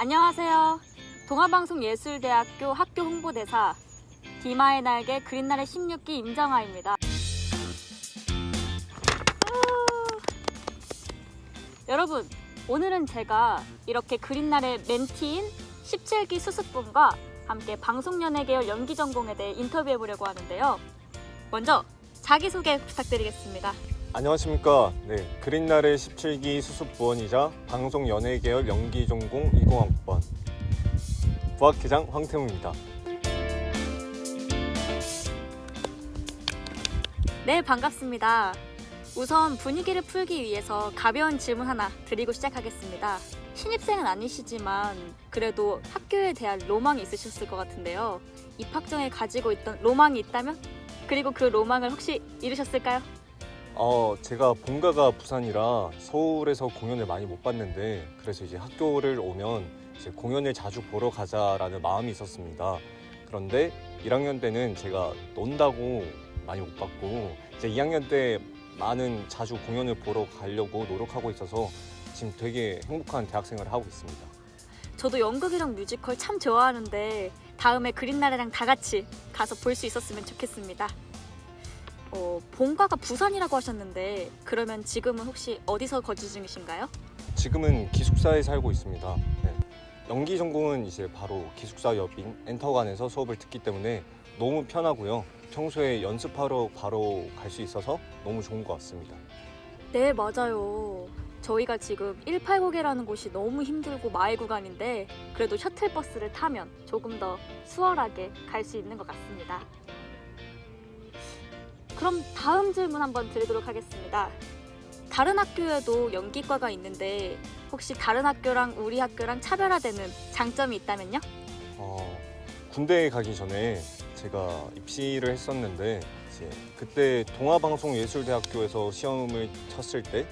안녕하세요. 동아방송예술대학교 학교 홍보대사 디마의 날개 그린날의 16기 임정아입니다. 우! 여러분, 오늘은 제가 이렇게 그린날의 멘티인 17기 수습분과 함께 방송연예 계열 연기 전공에 대해 인터뷰해 보려고 하는데요. 먼저 자기소개 부탁드리겠습니다. 안녕하십니까. 네, 그린날의 17기 수습 부원이자 방송 연예계열 연기 전공 20학번 부학회장 황태웅입니다. 네, 반갑습니다. 우선 분위기를 풀기 위해서 가벼운 질문 하나 드리고 시작하겠습니다. 신입생은 아니시지만 그래도 학교에 대한 로망이 있으셨을 것 같은데요. 입학 전에 가지고 있던 로망이 있다면? 그리고 그 로망을 혹시 이루셨을까요? 어, 제가 본가가 부산이라 서울에서 공연을 많이 못 봤는데 그래서 이제 학교를 오면 이제 공연을 자주 보러 가자라는 마음이 있었습니다. 그런데 1학년 때는 제가 논다고 많이 못 봤고 이제 2학년 때 많은 자주 공연을 보러 가려고 노력하고 있어서 지금 되게 행복한 대학생활을 하고 있습니다. 저도 연극이랑 뮤지컬 참 좋아하는데 다음에 그린날이랑 다 같이 가서 볼 수 있었으면 좋겠습니다. 어, 본가가 부산이라고 하셨는데 그러면 지금은 혹시 어디서 거주 중이신가요? 지금은 기숙사에 살고 있습니다. 네. 연기 전공은 이제 바로 기숙사 옆인 엔터관에서 수업을 듣기 때문에 너무 편하고요. 평소에 연습하러 바로 갈 수 있어서 너무 좋은 것 같습니다. 네, 맞아요. 저희가 지금 180이라는 곳이 너무 힘들고 마을 구간인데 그래도 셔틀버스를 타면 조금 더 수월하게 갈 수 있는 것 같습니다. 그럼 다음 질문 한번 드리도록 하겠습니다. 다른 학교에도 연기과가 있는데 혹시 다른 학교랑 우리 학교랑 차별화되는 장점이 있다면요? 어, 군대에 가기 전에 제가 입시를 했었는데 이제 그때 동아방송예술대학교에서 시험을 쳤을 때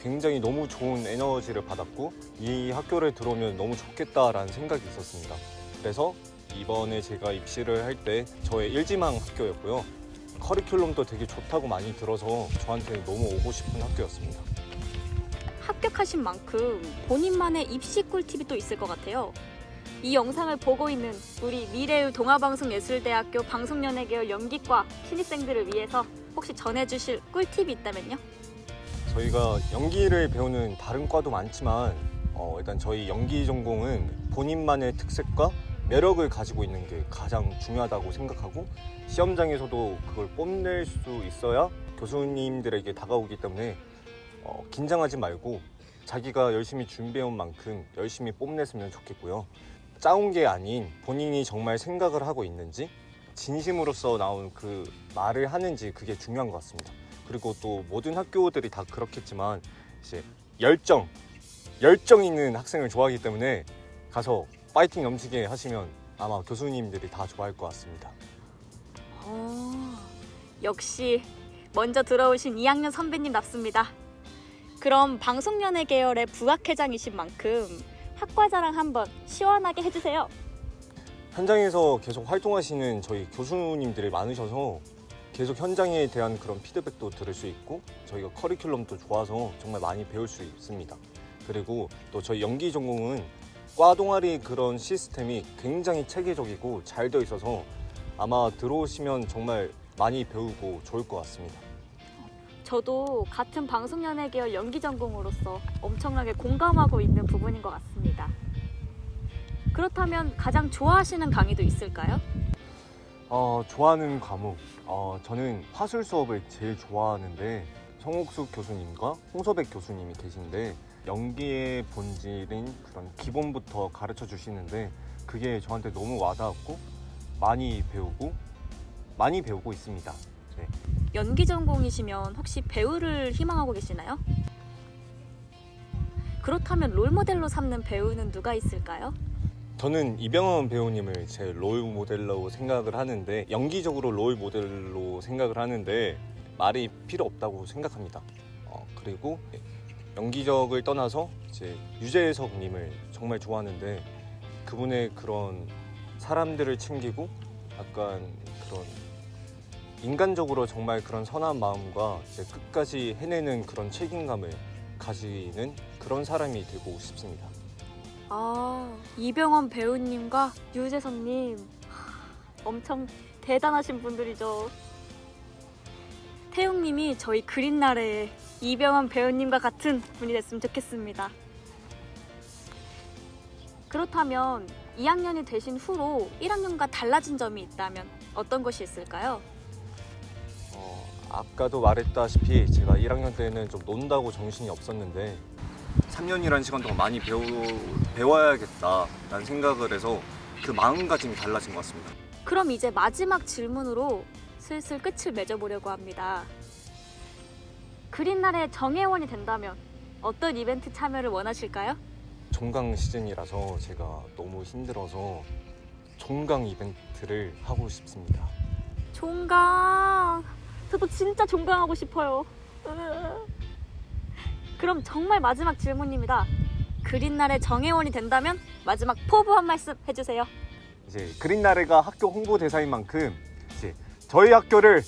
굉장히 너무 좋은 에너지를 받았고 이 학교를 들어오면 너무 좋겠다라는 생각이 있었습니다. 그래서 이번에 제가 입시를 할 때 저의 일지망 학교였고요. 커리큘럼도 되게 좋다고 많이 들어서 저한테 너무 오고 싶은 학교였습니다. 합격하신 만큼 본인만의 입시 꿀팁이 또 있을 것 같아요. 이 영상을 보고 있는 우리 미래의 동아방송예술대학교 방송연예계열 연기과 신입생들을 위해서 혹시 전해주실 꿀팁이 있다면요? 저희가 연기를 배우는 다른 과도 많지만 어, 일단 저희 연기 전공은 본인만의 특색과 매력을 가지고 있는 게 가장 중요하다고 생각하고 시험장에서도 그걸 뽐낼 수 있어야 교수님들에게 다가오기 때문에 어, 긴장하지 말고 자기가 열심히 준비해온 만큼 열심히 뽐냈으면 좋겠고요. 짜온 게 아닌 본인이 정말 생각을 하고 있는지 진심으로서 나온 그 말을 하는지 그게 중요한 것 같습니다. 그리고 또 모든 학교들이 다 그렇겠지만 이제 열정, 열정 있는 학생을 좋아하기 때문에 가서 파이팅 넘치게 하시면 아마 교수님들이 다 좋아할 것 같습니다. 어, 역시 먼저 들어오신 2학년 선배님답습니다. 그럼 방송연예 계열의 부학회장이신 만큼 학과 자랑 한번 시원하게 해주세요. 현장에서 계속 활동하시는 저희 교수님들이 많으셔서 계속 현장에 대한 그런 피드백도 들을 수 있고 저희가 커리큘럼도 좋아서 정말 많이 배울 수 있습니다. 그리고 또 저희 연기 전공은 과 동아리 그런 시스템이 굉장히 체계적이고 잘 되어 있어서 아마 들어오시면 정말 많이 배우고 좋을 것 같습니다. 저도 같은 방송연예 계열 연기 전공으로서 엄청나게 공감하고 있는 부분인 것 같습니다. 그렇다면 가장 좋아하시는 강의도 있을까요? 어, 좋아하는 과목. 어, 저는 화술 수업을 제일 좋아하는데 성옥숙 교수님과 홍서백 교수님이 계신데 연기의 본질인 그런 기본부터 가르쳐 주시는데 그게 저한테 너무 와닿았고 많이 배우고 많이 배우고 있습니다. 네. 연기 전공이시면 혹시 배우를 희망하고 계시나요? 그렇다면 롤 모델로 삼는 배우는 누가 있을까요? 저는 이병헌 배우님을 제 롤 모델로 생각을 하는데 연기적으로 롤 모델로 생각을 하는데 말이 필요 없다고 생각합니다. 어, 그리고 연기적을 떠나서 이제 유재석님을 정말 좋아하는데 그분의 그런 사람들을 챙기고 약간 그런 인간적으로 정말 그런 선한 마음과 이제 끝까지 해내는 그런 책임감을 가지는 그런 사람이 되고 싶습니다. 아, 이병헌 배우님과 유재석님. 하, 엄청 대단하신 분들이죠. 태웅님이 저희 그린나래의 이병헌 배우님과 같은 분이 됐으면 좋겠습니다. 그렇다면 2학년이 되신 후로 1학년과 달라진 점이 있다면 어떤 것이 있을까요? 어, 아까도 말했다시피 제가 1학년 때는 좀 논다고 정신이 없었는데 3년이라는 시간 동안 많이 배우, 배워야겠다라는 생각을 해서 그 마음가짐이 달라진 것 같습니다. 그럼 이제 마지막 질문으로 슬슬 끝을 맺어보려고 합니다. 그린날의 정회원이 된다면 어떤 이벤트 참여를 원하실까요? 종강 시즌이라서 제가 너무 힘들어서 종강 이벤트를 하고 싶습니다. 종강. 저도 진짜 종강하고 싶어요. 으. 그럼 정말 마지막 질문입니다. 그린날의 정회원이 된다면 마지막 포부 한 말씀 해주세요. 이제 그린나래가 학교 홍보 대사인 만큼 저희 학교를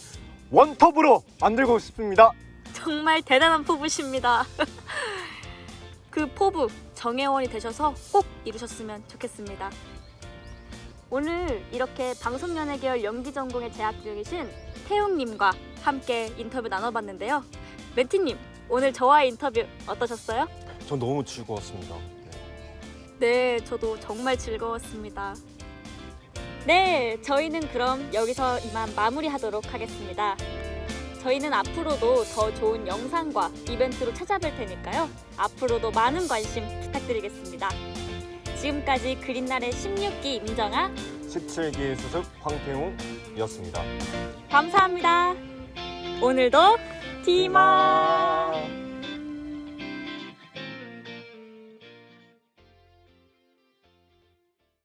원톱으로 만들고 싶습니다. 정말 대단한 포부십니다. 그 포부 정혜원이 되셔서 꼭 이루셨으면 좋겠습니다. 오늘 이렇게 방송연예 계열 연기 전공에 재학 중이신 태웅님과 함께 인터뷰 나눠봤는데요. 멘티님 오늘 저와의 인터뷰 어떠셨어요? 전 너무 즐거웠습니다. 네. 네, 저도 정말 즐거웠습니다. 네, 저희는 그럼 여기서 이만 마무리하도록 하겠습니다. 저희는 앞으로도 더 좋은 영상과 이벤트로 찾아뵐 테니까요. 앞으로도 많은 관심 부탁드리겠습니다. 지금까지 그린날의 16기 임정아 17기 수습 황태웅이었습니다. 감사합니다. 오늘도 디마